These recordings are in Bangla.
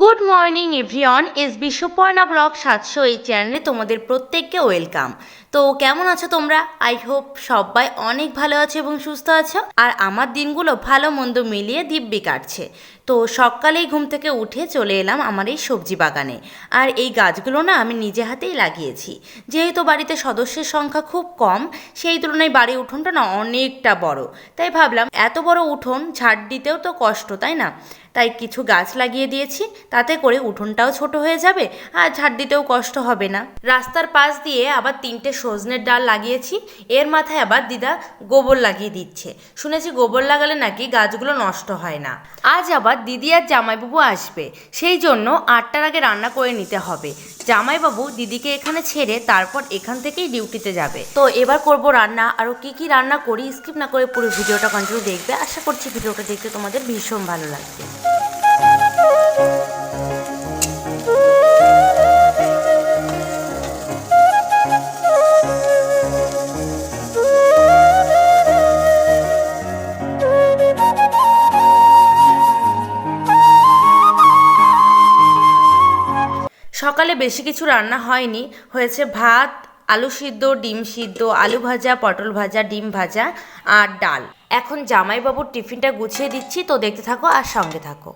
Good morning everyone S Biswaparna vlog সাতশো এই চ্যানেলে তোমাদের প্রত্যেককে ওয়েলকাম তো কেমন আছো তোমরা? আই হোপ সবাই অনেক ভালো আছো এবং সুস্থ আছো। আর আমার দিনগুলো ভালো মন্দ মিলিয়ে দিব্যি কাটছে। তো সকালেই ঘুম থেকে উঠে চলে এলাম আমার এই সবজি বাগানে। আর এই গাছগুলো না আমি নিজে হাতেই লাগিয়েছি। যেহেতু বাড়িতে সদস্যের সংখ্যা খুব কম, সেই তুলনায় বাড়ির উঠোনটা না অনেকটা বড়। তাই ভাবলাম, এত বড় উঠোন ঝাড় দিতেও তো কষ্ট, তাই না? তাই কিছু গাছ লাগিয়ে দিয়েছি, তাতে করে উঠোনটাও ছোট হয়ে যাবে আর ঝাড় দিতেও কষ্ট হবে না। রাস্তার পাশ দিয়ে আবার তিনটে সজনের ডাল লাগিয়েছি, এর মাথায় আবার দিদা গোবর লাগিয়ে দিচ্ছে। শুনেছি গোবর লাগালে নাকি গাছগুলো নষ্ট হয় না। আজ আবার দিদি আর জামাইবাবু আসবে, সেই জন্য আটটার আগে রান্না করে নিতে হবে। জামাইবাবু দিদিকে এখানে ছেড়ে তারপর এখান থেকেই ডিউটিতে যাবে। তো এবার করব রান্না, আরও কি কি রান্না করি স্কিপ না করে পুরো ভিডিওটা কন্টিনিউ দেখবে। আশা করছি ভিডিওটা দেখতে তোমাদের ভীষণ ভালো লাগবে। সকালে বেশি কিছু রান্না হয়নি হয়েছে ভাত আলু সিদ্ধ, ডিম সিদ্ধ, আলু ভাজা, পটল ভাজা, ডিম ভাজা আর ডাল। এখন জামাইবাবুর টিফিনটা গুছিয়ে দিচ্ছি, তো দেখতে থাকো আর সঙ্গে থাকো।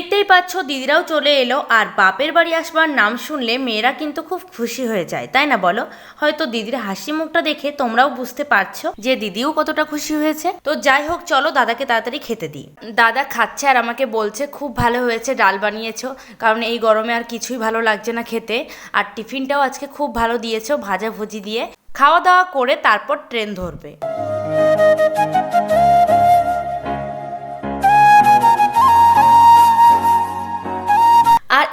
দেখতেই পাচ্ছ, দিদিরাও চলে এলো আর বাপের বাড়ি আসবার নাম শুনলে মেয়েরা কিন্তু খুব খুশি হয়ে যায়, তাই না বলো? হয়তো দিদির হাসি মুখটা দেখে তোমরাও বুঝতে পারছ যে দিদিও কতটা খুশি হয়েছে। তো যাই হোক, চলো দাদাকে তাড়াতাড়ি খেতে দিই। দাদা খাচ্ছে আর আমাকে বলছে, খুব ভালো হয়েছে, ডাল বানিয়েছো। কারণ এই গরমে আর কিছুই ভালো লাগছে না খেতে। আর টিফিনটাও আজকে খুব ভালো দিয়েছ, ভাজা ভুজি দিয়ে। খাওয়া দাওয়া করে তারপর ট্রেন ধরবে।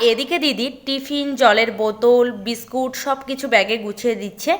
এদিকে দিদি টিফিন জলের বোতল বিস্কুট সব কিছু ব্যাগে গুছিয়ে দিচ্ছে।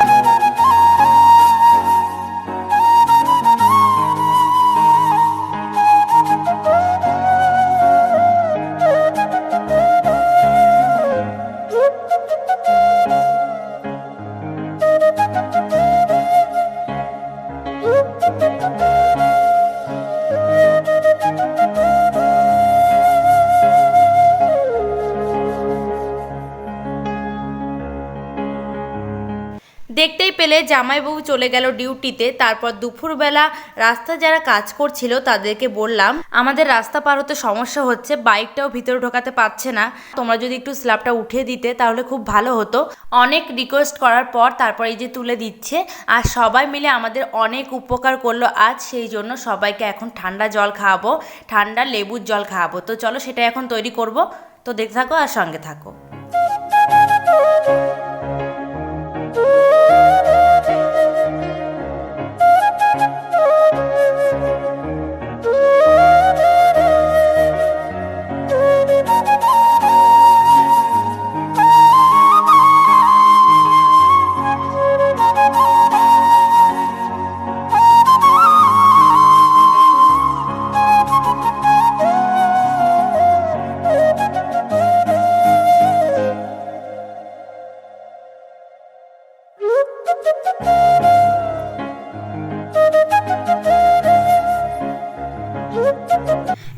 দেখতেই পেলে জামাইবাবু চলে গেল ডিউটিতে। তারপর দুপুরবেলা রাস্তা যারা কাজ করছিল তাদেরকে বললাম, আমাদের রাস্তা পার হতে সমস্যা হচ্ছে, বাইকটাও ভিতরে ঢোকাতে পারছে না। তোমরা যদি একটু স্ল্যাবটা উঠিয়ে দিতে তাহলে খুব ভালো হতো। অনেক রিকোয়েস্ট করার পর তারপর এই যে তুলে দিচ্ছে, আর সবাই মিলে আমাদের অনেক উপকার করল। আজ সেই জন্য সবাইকে এখন ঠান্ডা জল খাওয়াবো, ঠান্ডা লেবুর জল খাওয়াবো। তো চলো সেটা এখন তৈরি করব। তো দেখতে থাকো আর সঙ্গে থাকো।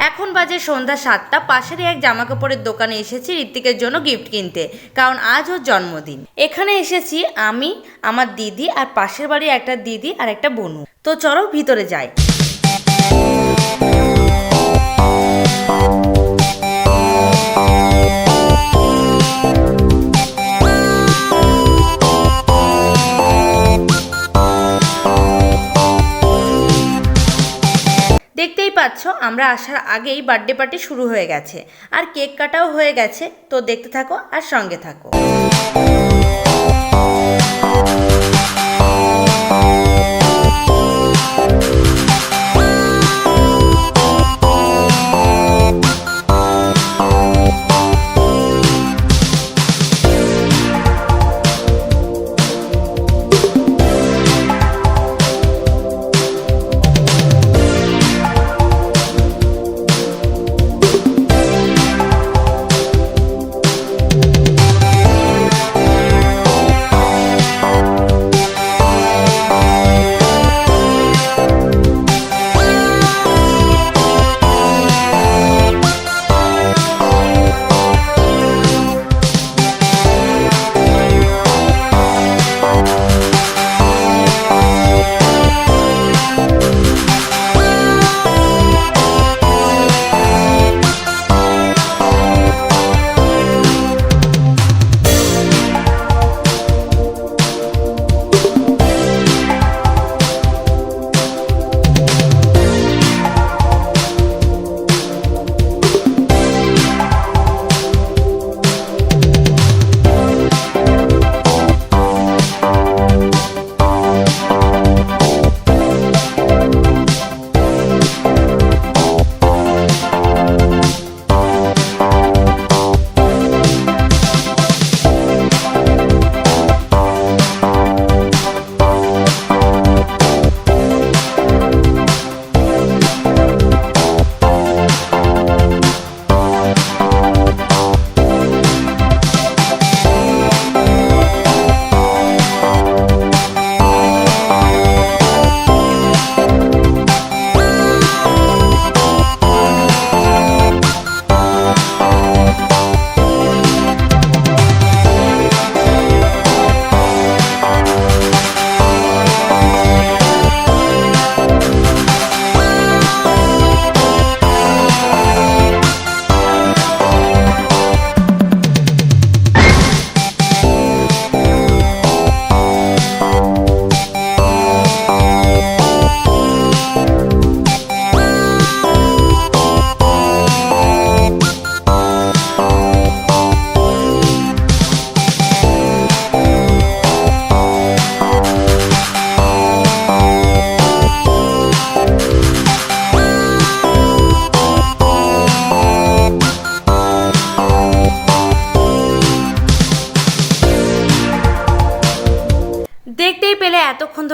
এখন বাজে সন্ধ্যা সাতটা, পাশেরই এক জামা কাপড়ের দোকানে এসেছি ঋত্বিকের জন্য গিফট কিনতে, কারণ আজ ওর জন্মদিন। এখানে এসেছি আমি, আমার দিদি আর পাশের বাড়ির একটা দিদি আর একটা বনু। তো চলো ভিতরে যাই। পাচ্ছ আমরা আসার আগেই বার্থডে পার্টি শুরু হয়ে গেছে। আর কেক কাটাও হয়ে গেছে, তো দেখতে থাকো আর সঙ্গে থাকো।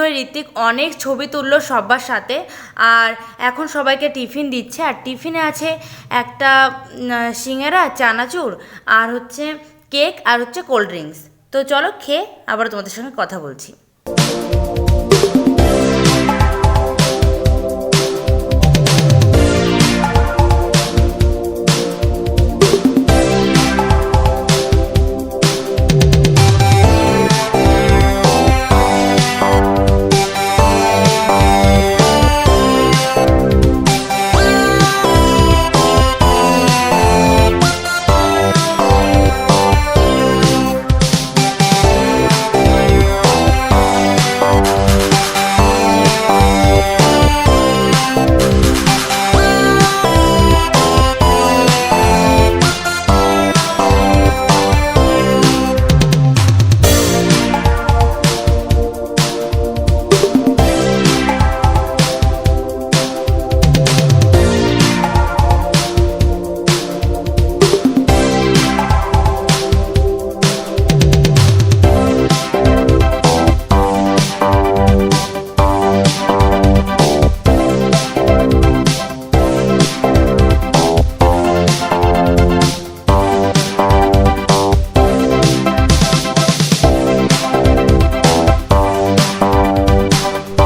হয়ে ঋত্বিক অনেক ছবি তুললো সবার সাথে। আর এখন সবাইকে টিফিন দিচ্ছে। আর টিফিনে আছে একটা সিঙ্গারা, চানাচুর, আর হচ্ছে কেক, আর হচ্ছে কোল্ড ড্রিঙ্কস। তো চলো খেয়ে আবার তোমাদের সঙ্গে কথা বলছি।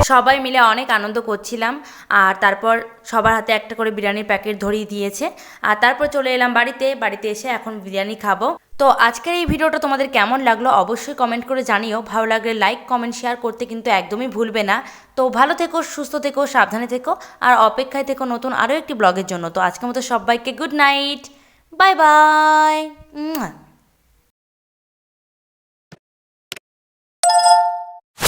সবাই মিলে অনেক আনন্দ করছিলাম, আর তারপর সবার হাতে একটা করে বিরিয়ানির প্যাকেট ধরিয়ে দিয়েছে, আর তারপর চলে এলাম বাড়িতে বাড়িতে এসে এখন বিরিয়ানি খাব। তো আজকের এই ভিডিওটা তোমাদের কেমন লাগল অবশ্যই কমেন্ট করে জানিও, ভালো লাগলে লাইক কমেন্ট শেয়ার করতে কিন্তু একদমই ভুলবে না। তো ভালো থেকো, সুস্থ থেকো, সাবধানে থেকো, আর অপেক্ষায় থেকো নতুন আরও একটি ব্লগের জন্য। তো আজকের মতো সবাইকে গুড নাইট বাই বাই